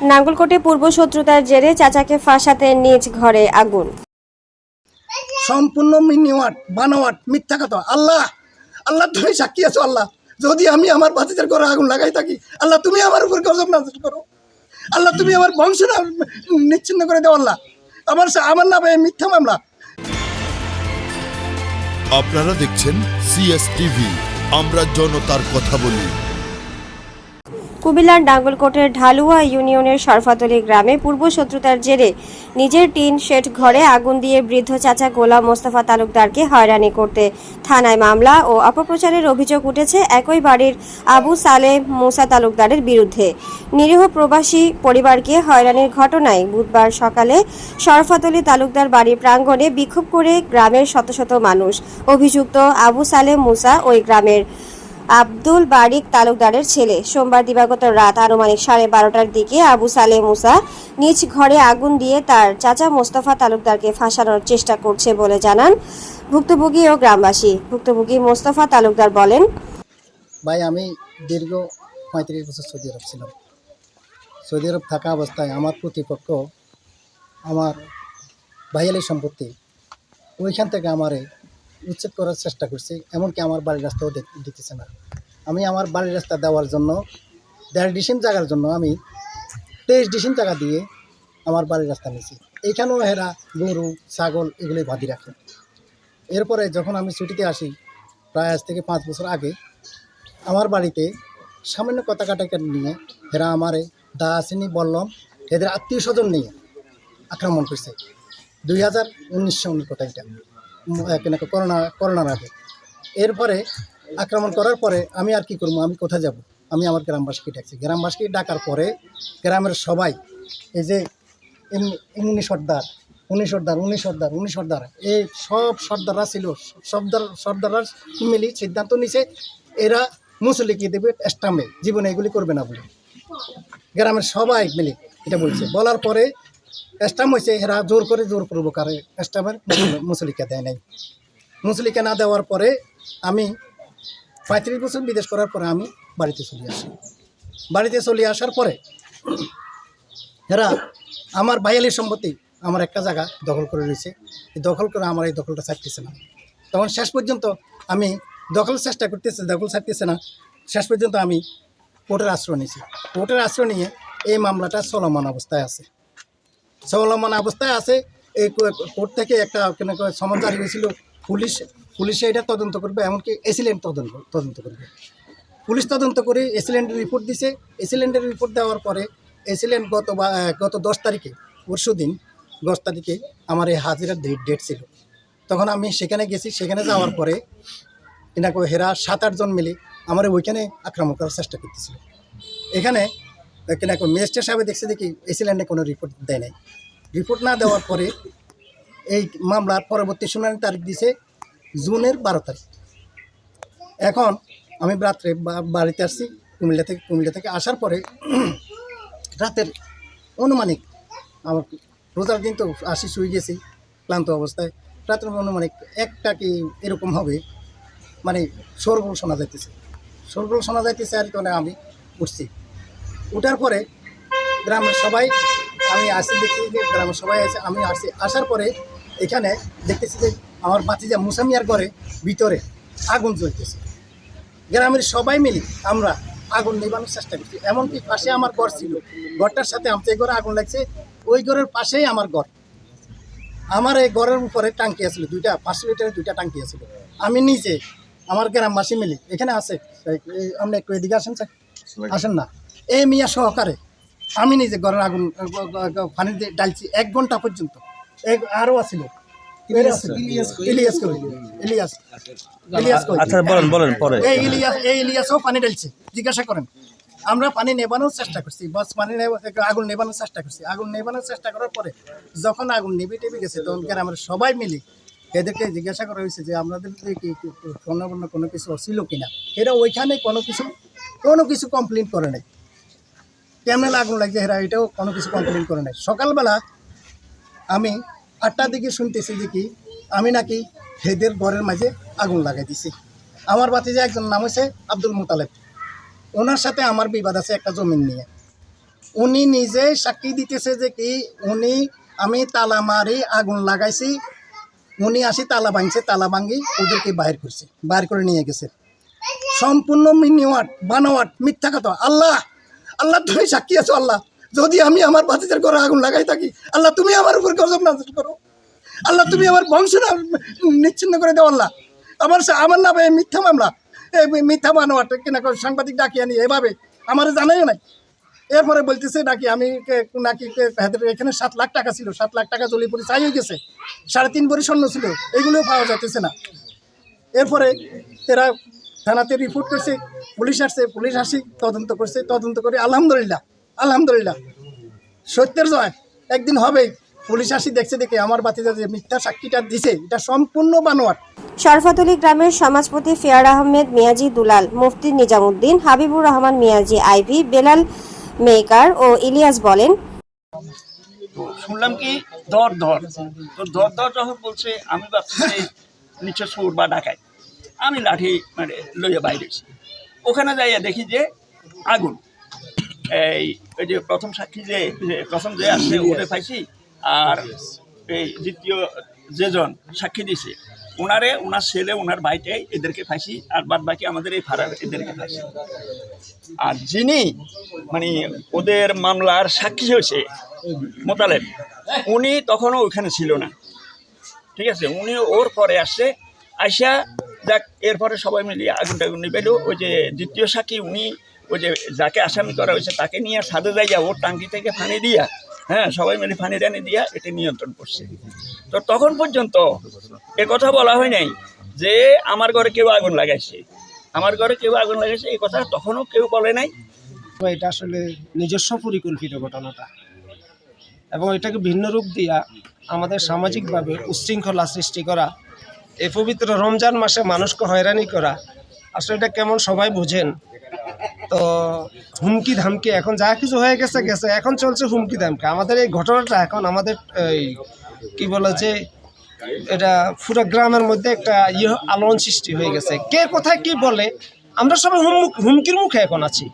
নাঙ্গলকোটে পূর্ব শত্রুতার জেরে চাচাকে ফাঁসাতে নিজ ঘরে আগুন। সম্পূর্ণ মিনিওয়াট বানোয়াট মিথ্যা কথা। আল্লাহ আল্লাহ তুমি সাক্ষী আছো আল্লাহ। যদি আমি আমার বাতিদের ঘরে আগুন লাগাই থাকি আল্লাহ তুমি আমার উপর গজব নাজিল করো। আল্লাহ তুমি আমার বংশ না- নিচ্ছিন্ন করে দাও আল্লাহ। আমার আমার নামে মিথ্যা মামলা। আপনারা দেখছেন সিএসটিভি আমরা জনতার কথা বলি। কুমিল্লার নাঙ্গলকোটের ঢালুয়া ইউনিয়নের সরফাতলি গ্রামে পূর্ব শত্রুতার জেরে নিজের টিন শেড ঘরে আগুন দিয়ে বৃদ্ধ চাচা গোলাম মোস্তফা তালুকদারকে হয়রানি করতে থানায় মামলা ও অপপ্রচারের অভিযোগ উঠেছে একই বাড়ির আবু সালে মুসা তালুকদারের বিরুদ্ধে। নিরীহ প্রবাসী পরিবারকে হয়রানির ঘটনায় বুধবার সকালে সরফাতলি তালুকদার বাড়ির প্রাঙ্গণে বিক্ষোভ করে গ্রামের শত শত মানুষ। অভিযুক্ত আবু সালে মুসা ওই গ্রামের আব্দুল বারিক তালুকদারের ছেলে। সোমবার দিবাগত রাত আনুমানিক সাড়ে বারোটার দিকে আবু সালে মুসা নিজ ঘরে আগুন দিয়ে তার চাচা মোস্তফা তালুকদারকে ফাঁসানোর চেষ্টা করছে বলে জানান ভুক্তভোগী ও গ্রামবাসী। ভুক্তভোগী মোস্তফা তালুকদার বলেন, ভাই, আমি দীর্ঘ পঁয়ত্রিশ বছর সৌদি আরব ছিলাম। সৌদি আরব থাকা অবস্থায় আমার প্রতিপক্ষ, আমার ভাইয়ালি সম্পত্তি ওইখান থেকে আমারে উচ্ছেদ করার চেষ্টা করছে, এমনকি আমার বাড়ির রাস্তাও দিতেছে না। আমি আমার বাড়ির রাস্তা দেওয়ার জন্য, দেড় ডিসিম জায়গার জন্য আমি তেইশ ডিসিম জায়গা দিয়ে আমার বাড়ির রাস্তা নিয়েছি। এইখানেও হেরা গরু, ছাগল এগুলি বাঁধি রাখে। এরপরে যখন আমি ছুটিতে আসি, প্রায় আজ থেকে পাঁচ বছর আগে, আমার বাড়িতে সামান্য কথা কাটাকাটি নিয়ে এরা আমারে দা আসেনি বললাম, এদের আত্মীয় স্বজন নিয়ে আক্রমণ করছে। দুই হাজার উনিশশো উনিশ কথা এটা। করোনা করোনার আগে এরপরে আক্রমণ করার পরে আমি আর কি করব? আমি কোথায় যাব? আমি আমার গ্রামবাসীকে ডাকছি। গ্রামবাসীকে ডাকার পরে গ্রামের সবাই, এই যে এমনি- সর্দার, উনি সর্দার উনি সর্দার উনি সর্দার, এই সব সর্দাররা ছিল। সর্দার, সর্দাররা মিলি সিদ্ধান্ত নিছে, এরা মুসলিকে দেবে স্টামে জীবনে এগুলি করবে না বলে। গ্রামের সবাই মিলে এটা বলছে। বলার পরে স্টাম হয়েছে এরা জোর করে জোর করব কারে। স্টামের মুসলিকা দেয় নাই। মুসলিকা না দেওয়ার পরে আমি পঁয়ত্রিশ বছর বিদেশ করার পরে আমি বাড়িতে চলে আসি। বাড়িতে চলে আসার পরে এরা আমার ভাইয়ালির সম্পত্তি আমার একটা জায়গা দখল করে রয়েছে। দখল করে আমার এই দখলটা ছাড়তেছে না। তখন শেষ পর্যন্ত আমি দখল চেষ্টা করতেছে, দখল ছাড়তেছে না। শেষ পর্যন্ত আমি কোর্টের আশ্রয় নিয়েছি। কোর্টের আশ্রয় নিয়ে এই মামলাটা চলমান অবস্থায় আছে। চলমান অবস্থায় আছে। এই কোর্ট থেকে একটা সমন জারি হয়েছিল। পুলিশ, পুলিশে এটা তদন্ত করবে, এমনকি এসিলেন্ট তদন্ত তদন্ত করবে। পুলিশ তদন্ত করে এসিলেন্টের রিপোর্ট দিছে। এসিলেন্টের রিপোর্ট দেওয়ার পরে এসিলেন্ট গত গত দশ তারিখে, পরশু দিন, দশ তারিখে আমার এই হাজিরার ডেট ডেট ছিল। তখন আমি সেখানে গেছি। সেখানে যাওয়ার পরে এনাকে হেরা সাত আটজন মিলে আমার ওইখানে আক্রমণ করার চেষ্টা করতেছিল। এখানে কিনা ম্যাজিস্ট্রেট সাহেব দেখছে দেখি এসিল্যান্ডে কোনো রিপোর্ট দেয় নাই। রিপোর্ট না দেওয়ার পরে এই মামলার পরবর্তী শুনানি তারিখ দিছে জুনের বারো তারিখ। এখন আমি রাত্রে বাড়িতে আসছি, কুমিল্লা থেকে কুমিল্লা থেকে আসার পরে রাতের অনুমানিক আমার রোজার দিন তো আসি শুয়ে গেছি, ক্লান্ত অবস্থায়। রাতের অনুমানিক একটা কি এরকম হবে মানে সরগোল শোনা যাইতেছে। সরগোল শোনা যাইতেছে আর কি আমি উঠছি। উঠার পরে গ্রামের সবাই আমি আসি দেখছি যে গ্রামের সবাই আছে আমি আসছি আসার পরে এখানে দেখতেছি যে আমার বাতিজা মুসামিয়ার ঘরে ভিতরে আগুন জ্বলতেছে। গ্রামের সবাই মিলে আমরা আগুন নেবানোর চেষ্টা করছি। এমনকি পাশে আমার ঘর ছিল। ঘরটার সাথে আমার যে ঘরে আগুন লাগছে ওই ঘরের পাশেই আমার ঘর। আমার এই ঘরের উপরে টাঙ্কি আছিল দুইটা পাঁচশো লিটারের দুইটা টাঙ্কি আছিল। আমি নিজে আমার গ্রামবাসী মিলে এখানে আছে এই- এই আপনি একটু এদিকে আসেন স্যার। আসেন না। এই মিয়া সহকারে আমি নিজে ঘরের আগুন পানি দিয়ে ডালছি এক ঘণ্টা পর্যন্ত। এক আরও আছিল। ইলিয়াস ইলিয়াস কই? ইলিয়াস ইলিয়াস। কই? আচ্ছা বলেন বলেন পরে। এই ইলিয়াস এই ইলিয়াসও পানি ঢালছে। জিজ্ঞাসা করেন। আমরা পানি নেবানোর চেষ্টা করছি। বাস পানি নেব- আগুন নেবানোর চেষ্টা করছি। আগুন নেবানোর চেষ্টা করার পরে যখন আগুন নেবে টেবে গেছে তখন আমরা সবাই মিলি এদেরকে জিজ্ঞাসা করা হয়েছে যে আমাদের কি কি স্বর্ণবর্ণ কোনো কিছু ছিল কিনা? এরা ওইখানে কোনো কিছু কোনো কিছু কমপ্লেন করে নাই। কেমন আগুন লাগছে এরা এটাও কোনো কিছু কমপ্লেন করে নাই। সকালবেলা আমি আটটার দিকে শুনতেছি যে কি, আমি নাকি হেদের ঘরের মাঝে আগুন লাগাই দিছি। আমার বাতি যে একজন, নাম হয়েছে আব্দুল মুতালেব। ওনার সাথে আমার বিবাদ আছে একটা জমিন নিয়ে। উনি নিজে সাক্ষী দিতেছে যে কি, উনি, আমি তালা মারি, আগুন লাগাইছি। উনি আসি তালা ভাঙছে, তালা ভাঙি ওদেরকে বাইর করছে, বাইর করে নিয়ে গেছে। সম্পূর্ণ মিনিওয়াট, বানোয়াট, মিথ্যা কথা। আল্লাহ! আল্লাহ, তুমি সাক্ষী আছো, আল্লাহ। যদি আমি আমার বাচ্চাদের ঘরে আগুন লাগাই থাকি, আল্লাহ, তুমি আমার উপর গজব নাজিল করো। আল্লাহ, তুমি আমার বংশ নিচ্ছিন্ন করে দাও, আল্লাহ। আমার আমার নামে মিথ্যা মামলা, এই মিথ্যা বানোয়াট কিনা সাংবাদিক ডাকি আনি এভাবে আমার জানাইও নাই। এরপরে বলতেছে নাকি আমি নাকি এখানে সাত লাখ টাকা ছিল, সাত লাখ টাকা জলি পরে চাই গেছে, সাড়ে তিন ভরি স্বর্ণ ছিল, এগুলোও পাওয়া যাইতেছে না। এরপরে এরা থানাতে রিপোর্ট করছে পুলিশ আসছে পুলিশ আসি তদন্ত করছে তদন্ত করে আলহামদুলিল্লাহ আলহামদুলিল্লাহ। সত্যের জয় একদিন হবে পুলিশ আসি দেখছে দেখে আমার বাতিজা যে মিথ্যা সাক্ষীটা দিছে এটা সম্পূর্ণ বানোয়াট। শরফাতলি গ্রামের সমাজপতি ফিয়ার আহমেদ মিয়াজি দুলাল মুফতি নিজামুদ্দিন হাবিবুর রহমান মিয়াজি আইভি বেলাল মেকার ও ইলিয়াস বলেন শুনলাম কি ধর ধর। তো ধর যখন বলছে আমি ভাবছি নিচে সুর বা ডাকাই আমি লাঠি মানে লইয়া বাইরেছি ওখানে যাইয়া দেখি যে আগুন। এই ওই যে প্রথম সাক্ষী যে প্রথম যে আসছে, ওরে পাইছি। আর এই দ্বিতীয় যেজন সাক্ষী দিছে। ওনারে ওনার ছেলে ওনার ভাইটাই এদেরকে ফাঁসি আর বাদ বাকি আমাদের এই ফারার এদেরকে ফাঁসি আর যিনি মানে ওদের মামলার সাক্ষী হয়েছে, মোতালেব, উনি তখনও ওইখানে ছিল না। ঠিক আছে? উনি ওর পরে আসছে, আইসা দেখ এরপরে সবাই মিলিয়ে আগুন টাগুন নিবেল। ওই যে দ্বিতীয় সাক্ষী, উনি, ওই যে যাকে আসামি করা হয়েছে, তাকে নিয়ে সাদে যাইয়া ওর টাঙ্কি থেকে ফানি দিয়া হ্যাঁ সবাই মিলে ফানি টানি দিয়া এটা নিয়ন্ত্রণ করছে। তো তখন পর্যন্ত এ কথা বলা হয় নাই যে আমার ঘরে কেউ আগুন লাগাইছে। আমার ঘরে কেউ আগুন লাগাইছে, এই কথা তখনও কেউ বলে নাই। এটা আসলে নিজস্ব পরিকল্পিত ঘটনাটা। এবং এটাকে ভিন্ন রূপ দিয়া আমাদের সামাজিকভাবে উচ্ছৃঙ্খলা সৃষ্টি করা এই পবিত্র রমজান মাসে মানুষকে হয়রানি করা। আসলে এটা কেমন সবাই বোঝেন। তো হুমকি ধামকি, এখন যা কিছু হয়ে গেছে গেছে। এখন চলছে হুমকি ধামকি। আমাদের এই ঘটনাটা এখন আমাদের এই কি বলে যে, এটা পুরো গ্রামের মধ্যে একটা ইয়ে আলোড়ন সৃষ্টি হয়ে গেছে। কে কোথায় কি বলে, আমরা সবাই হুমুক- হুমকির মুখে এখন আছি।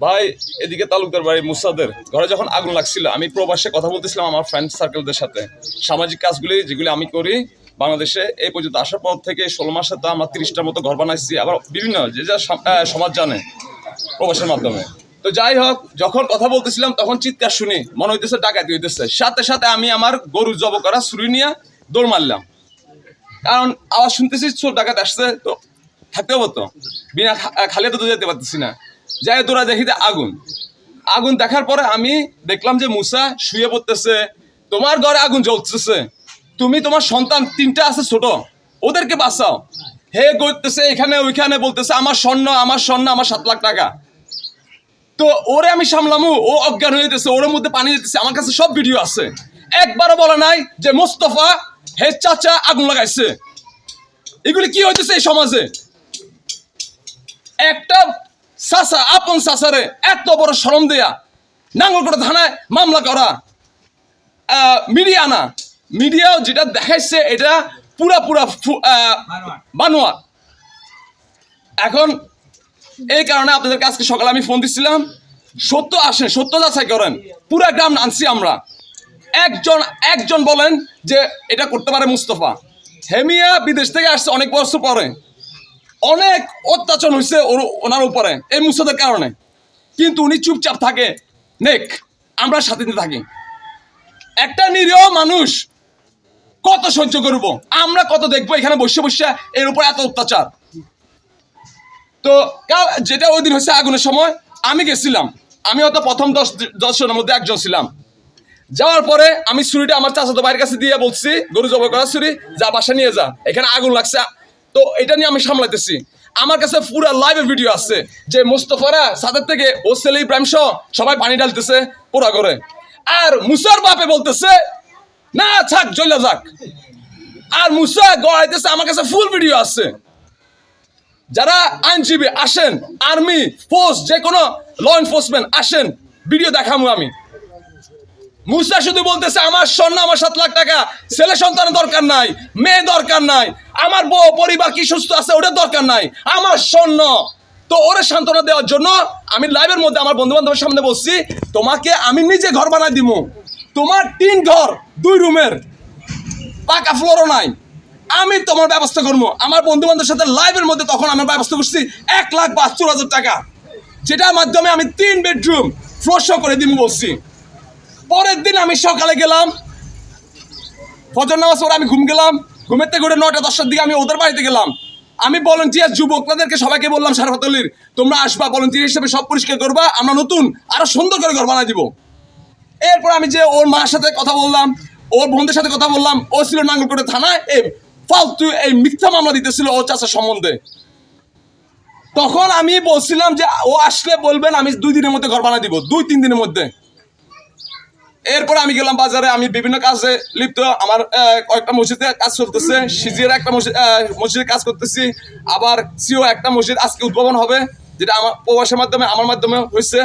ভাই, এদিকে তালুকদার বাড়ি মুসাদের ঘরে যখন আগুন লাগছিল, আমি প্রবাসে কথা বলতেছিলাম আমার ফ্রেন্ড সার্কেলদের সাথে। সামাজিক কাজগুলি, যেগুলি আমি করি বাংলাদেশে এই পর্যন্ত আসার পর থেকে ষোলো মাসে তো আমরা তিরিশটার মতো ঘর বানাইছি। আবার বিভিন্ন যে যা সমাজ জানে প্রবাসের মাধ্যমে। তো যাই হোক, যখন কথা বলতেছিলাম তখন চিৎকার শুনি, মনে হইতেছে ডাকাতি হইতেছে। সাথে সাথে আমি আমার গরু জব করা ছুরি নিয়ে দৌড় মারলাম। কারণ আওয়াজ শুনতেছি, চোর ডাকাত আসছে, তো থাকতে হব তো। বিনা খালি তো যেতে পারতেছি না। যাই তোরা দেখি যে আগুন। আগুন দেখার পরে আমি দেখলাম যে মুসা শুয়ে পড়তেছে। তোমার ঘরে আগুন জ্বলতেছে। তুমি তোমার সন্তান তিনটা আছে ছোট, ওদেরকে বাঁচাও। হে করতেছে, এখানে, ওইখানে বলতেছে, আমার স্বর্ণ আমার স্বর্ণ, আমার সাত লাখ টাকা। তো ওরে আমি সামলামু, ও অজ্ঞান হয়ে যেতেছে, ওর মধ্যে পানি দিতেছে আমার কাছে সব ভিডিও আছে। একবারও বলা নাই যে মোস্তফা, হে চাচা আগুন লাগাইছে। এগুলি কি হইতেছে এই সমাজে? একটা সাসা আপন সাসারে এত বড় শরম দেয়া, নাঙ্গলকোটা থানায় মামলা করা মিডিয়া না মিডিয়াও যেটা দেখাইছে এটা পুরা পুরা বানোয়ার এখন এই কারণে আপনাদেরকে আজকে সকালে আমি ফোন দিচ্ছিলাম সত্য আসেন, সত্য যাচাই করেন। পুরা গ্রাম আনছি আমরা। একজন একজন বলেন যে এটা করতে পারে মুস্তফা। হেমিয়া বিদেশ থেকে আসছে, অনেক বছর পরে। অনেক অত্যাচার হয়েছে ওনার উপরে, এই মুসাদের কারণে। কিন্তু উনি চুপচাপ থাকে। নেক, আমরা সাথে থাকি। একটা নিরীহ মানুষ কত সহ্য করব? আমরা কত দেখব এখানে বসে বসে এর উপর এত অত্যাচার? তো যেটা ওই দিন হচ্ছে আগুনের সময়, আমি গেছিলাম। আমি হয়তো প্রথম দশ দশ জনের মধ্যে একজন ছিলাম। যাওয়ার পরে আমি ছুরিটা আমার চাচাতো ভাইয়ের কাছে দিয়ে বলছি, গরু জবাই করা ছুরি, যা বাসা নিয়ে যা, এখানে আগুন লাগছে। তো এটা নিয়ে আমি সামলাইতেছি। আমার কাছে পুরো লাইভের ভিডিও আছে যে মোস্তফারা সাদের থেকে ও ছেলে ইব্রাহিম সহ সবাই পানি ঢালতেছে পুরা করে আর মুসার বাপে বলতেছে না, থাক জ্বলে যাক। আর মুসা গড়াইতেছে আমার কাছে ফুল ভিডিও আছে। যারা আইনজীবী, আসেন আর্মি ফোর্স যে কোনো ল এনফোর্সমেন্ট আসেন ভিডিও দেখাবো আমি। মুসা শুধু বলতেছে, আমার স্বর্ণ, আমার সাত লাখ টাকা, ছেলে সন্তানের দরকার নাই, মেয়ে দরকার নাই, আমার বউ, পরিবার কি সুস্থ আছে ওটা দরকার নাই, আমার স্বর্ণ। তো ওরে সান্ত্বনা দেওয়ার জন্য আমি লাইভের মধ্যে আমার বন্ধু বান্ধবের সামনে বলছি, তোমাকে আমি নিজে ঘর বানাই দিব তোমার তিন ঘর, দুই রুমের। পাকা ফ্লোরও নাই। আমি তোমার ব্যবস্থা করব। আমার বন্ধু বান্ধবের সাথে লাইভের মধ্যে তখন আমি ব্যবস্থা করছি এক লাখ বাহাত্তর হাজার টাকা। যেটার মাধ্যমে আমি তিন বেডরুম ফ্লোর শো করে দিব বলছি। পরের দিন আমি সকালে গেলাম। ফজর নামাজ পরে আমি ঘুম গেলাম। ঘুমের থেকে উঠে নটা দশটার দিকে আমি ওদের বাড়িতে গেলাম। আমি ভলেন্টিয়ার যুবকদেরকে সবাইকে বললাম সারফাতলির তোমরা আসবা ভলেন্টিয়ার হিসেবে সব পরিষ্কার করবা, আমরা নতুন আরও সুন্দর করে ঘর বানাই দিব। এরপর আমি যে ওর মার সাথে কথা বললাম, ওর বোনদের সাথে কথা বললাম, ও ছিল নাঙ্গলকোটে থানায়, এই ফালতু এই মিথ্যা মামলা দিতেছিল ওর চাষের সম্বন্ধে। তখন আমি বলছিলাম যে ও আসলে বলবেন, আমি দুই দিনের মধ্যে ঘর বানাই দিব, দুই তিন দিনের মধ্যে। এরপরে আমি গেলাম বাজারে, আমি বিভিন্ন কাজে লিপ্ত, আমার কয়েকটা মসজিদে কাজ চলতেছে সিজির একটা মসজিদ মসজিদে কাজ করতেছি, আবার সিও একটা মসজিদ আজকে উদ্ভাবন হবে, যেটা আমার প্রবাসের মাধ্যমে, আমার মাধ্যমে হয়েছে।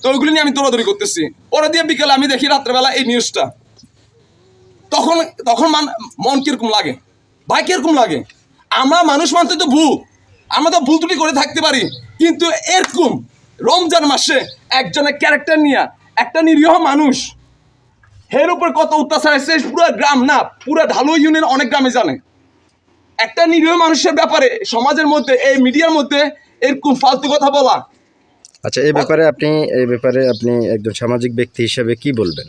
তো ওইগুলি নিয়ে আমি দৌড়াদৌড়ি করতেছি। ওরা দিয়ে বিকেলে আমি দেখি রাত্রেবেলা এই নিউজটা তখন তখন মান, মন কীরকম লাগে? ভাই, কীরকম লাগে? আমরা মানুষ মানতে তো ভুল। আমরা তো ভুল করে থাকতে পারি। কিন্তু এরকম রমজান মাসে একজনের ক্যারেক্টার নিয়ে একটা নিরীহ মানুষ এর উপর কত অত্যাচার আছে পুরো গ্রাম না, পুরো ঢালু ইউনিয়ন অনেক গ্রামে জানে। একটা নিরীহ মানুষের ব্যাপারে সমাজের মধ্যে, এই মিডিয়ার মধ্যে এরকম ফালতু কথা বলা আচ্ছা এই ব্যাপারে আপনি এই ব্যাপারে আপনি একজন সামাজিক ব্যক্তি হিসেবে কি বলবেন?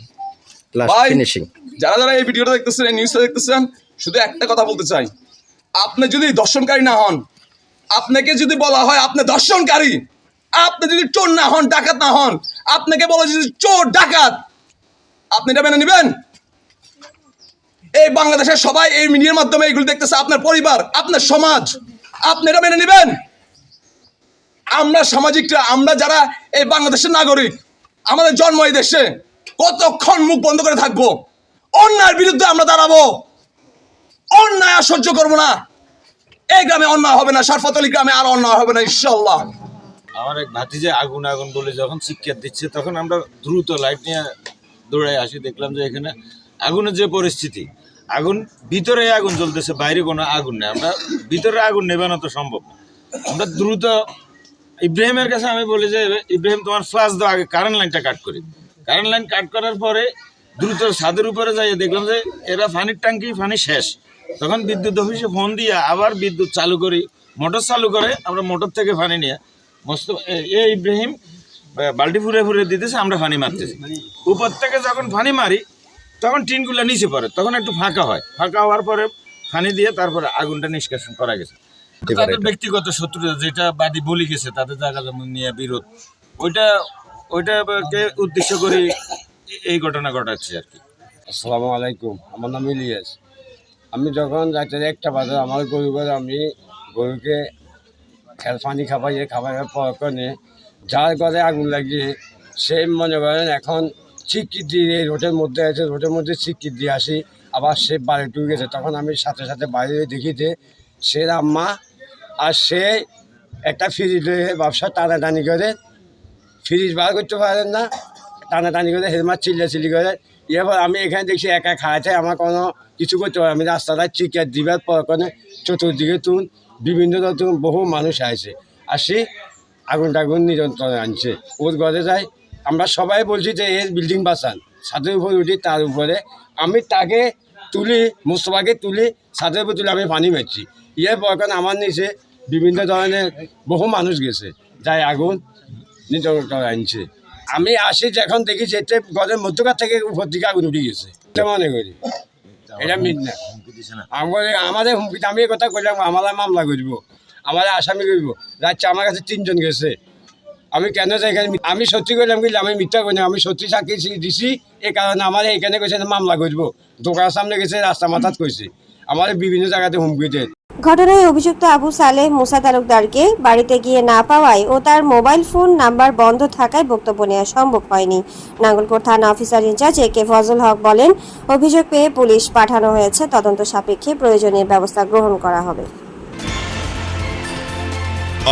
লাস্ট ফিনিশিং যারা যারা এই ভিডিওটা দেখতেছেন এই নিউজটা দেখতেছেন শুধু একটা কথা বলতে চাই। আপনি যদি দর্শনকারী না হন আপনাকে যদি বলা হয় আপনি দর্শনকারী আপনি যদি চোর না হন ডাকাত না হন আপনাকে বলা যদি চোর ডাকাত আপনি এটা মেনে নেবেন? এই বাংলাদেশের সবাই এই মিডিয়ার মাধ্যমে এগুলো দেখতেছে আপনার পরিবার আপনার সমাজ আপনি এটা মেনে নেবেন? আমরা সামাজিকরা, আমরা যারা এই বাংলাদেশের নাগরিক, আমাদের জন্ম এই দেশে, কতক্ষণ মুখ বন্ধ করে থাকব? অন্যায়ের বিরুদ্ধে আমরা দাঁড়াবো। অন্যায় আর সহ্য করব না। এই গ্রামে অন্যায় হবে না সারফাতলি গ্রামে আর অন্যায় হবে না ইনশাল্লাহ আমার এক ভাতিজে আগুন আগুন বলে যখন চিৎকার দিচ্ছে, তখন আমরা দ্রুত লাইট নিয়ে দৌড়াই আসি, দেখলাম যে এখানে আগুনের যে পরিস্থিতি, আগুন, ভিতরে আগুন জ্বলতেছে, বাইরে কোনো আগুন নেই। আমরা ভিতরে আগুন নেবানো তো সম্ভব না। আমরা দ্রুত ইব্রাহিমের কাছে আমি বলি যে, ইব্রাহিম, তোমার ফ্লাশ দাও, আগে কারেন্ট লাইনটা কাট করি। কারেন্ট লাইন কাট করার পরে দ্রুত ছাদের উপরে যাই দেখলাম যে, এরা পানির ট্যাঙ্কি, পানি শেষ। তখন বিদ্যুৎ অফিসে ফোন দিয়ে আবার বিদ্যুৎ চালু করি মোটর চালু করে, আমরা মোটর থেকে পানি নিয়ে মস্ত, এ- ইব্রাহিম বা- বালতি ফুরে ফুরে দিতেছে, আমরা ফানি মারতেছি। উপর থেকে যখন ফানি মারি, তখন টিনগুলো নিচে পড়ে, তখন একটু ফাঁকা হয়। ফাঁকা হওয়ার পরে ফানি দিয়ে তারপরে আগুনটা নিষ্কাশন করা গেছে। তাদের ব্যক্তিগত শত্রুতা যেটা বাদী বলি গেছে তাদের জায়গা জমি নিয়ে বিরোধ ওইটা ওইটাকে উদ্দেশ্য করে এই ঘটনা ঘটাচ্ছে আর কি। আসসালামু আলাইকুম আমার নাম ইলিয়াস। আমি যখন রাতে একটা বাজার আমার গরু করে আমি গরুকে খেল পানি খাবাইয়ে খাবারের পর করে যার ঘরে আগুন লাগিয়ে সে মনে করেন এখন চিকিৎ দিয়ে রোডের মধ্যে আছে রোডের মধ্যে চিকিৎ দিয়ে আসি আবার সে বাড়ি টুকে গেছে। তখন আমি সাথে সাথে বাইরে দেখি যে সে আম্মা আর সে একটা ফ্রিজ ব্যবসা টানাটানি করে। ফ্রিজ বার করতে পারেন না, টানাটানি করে হেলমার চিল্লা চিল্লি করে। এবার আমি এখানে দেখছি একা খাওয়াতে আমার কোনো কিছু করতে পারে আমি রাস্তাটা চিকেট দিবার পর কোনো চতুর্দিকে তুন, বিভিন্ন নতুন বহু মানুষ আসে আসি, আগুন টাগুন নিয়ন্ত্রণে আনছে। ওর ঘরে যাই, আমরা সবাই বলছি যে এর বিল্ডিং বাঁচান, ছাদের উপরে উঠি, তার উপরে। আমি তাকে তুলি, মুস্তফাকে তুলি, ছাদের উপরে তুলে, আমি পানি মারছি। ইয়ে পর আমার নিচে বিভিন্ন ধরনের বহু মানুষ গেছে যাই আগুন নিয়ন্ত্রণ আনছে। আমি আসি যখন দেখি যেতে ঘরের মধ্যকার থেকে উপর দিকে আগুন উঠে গেছে। মনে করি। এটা মিট না। আমাদের আমাদের হুমকিতে আমি কথা কইলাম আমাদের মামলা করব আমাদের আসামি করব। রাত্রে আমার কাছে তিনজন গেছে। আমি কেন যাই এখানে আমি সত্যি করলাম কিন্তু আমি মিথ্যা করি আমি সত্যি সাক্ষী দিছি এই কারণে আমার এখানে কইছে না মামলা করব। দোকানের সামনে গেছে রাস্তা মাথাত কইছে। আমার বিভিন্ন জায়গাতে হুমকি দেয়। ঘটনায় অভিযুক্ত আবু সালেহ মুসা তালুকদারকে বাড়িতে গিয়ে না পাওয়ায় ও তার মোবাইল ফোন নাম্বার বন্ধ থাকায় বক্তব্য নেওয়া সম্ভব হয়নি। নাঙ্গলকোট থানা officer in charge A K Fazal Haque বলেন, অভিযোগ পেয়ে পুলিশ পাঠানো হয়েছে। তদন্ত সাপেক্ষে প্রয়োজনীয় ব্যবস্থা গ্রহণ করা হবে।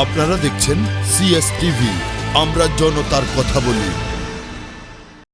আপনারা দেখছেন সিএস টিভি আমরা জনতার কথা বলি।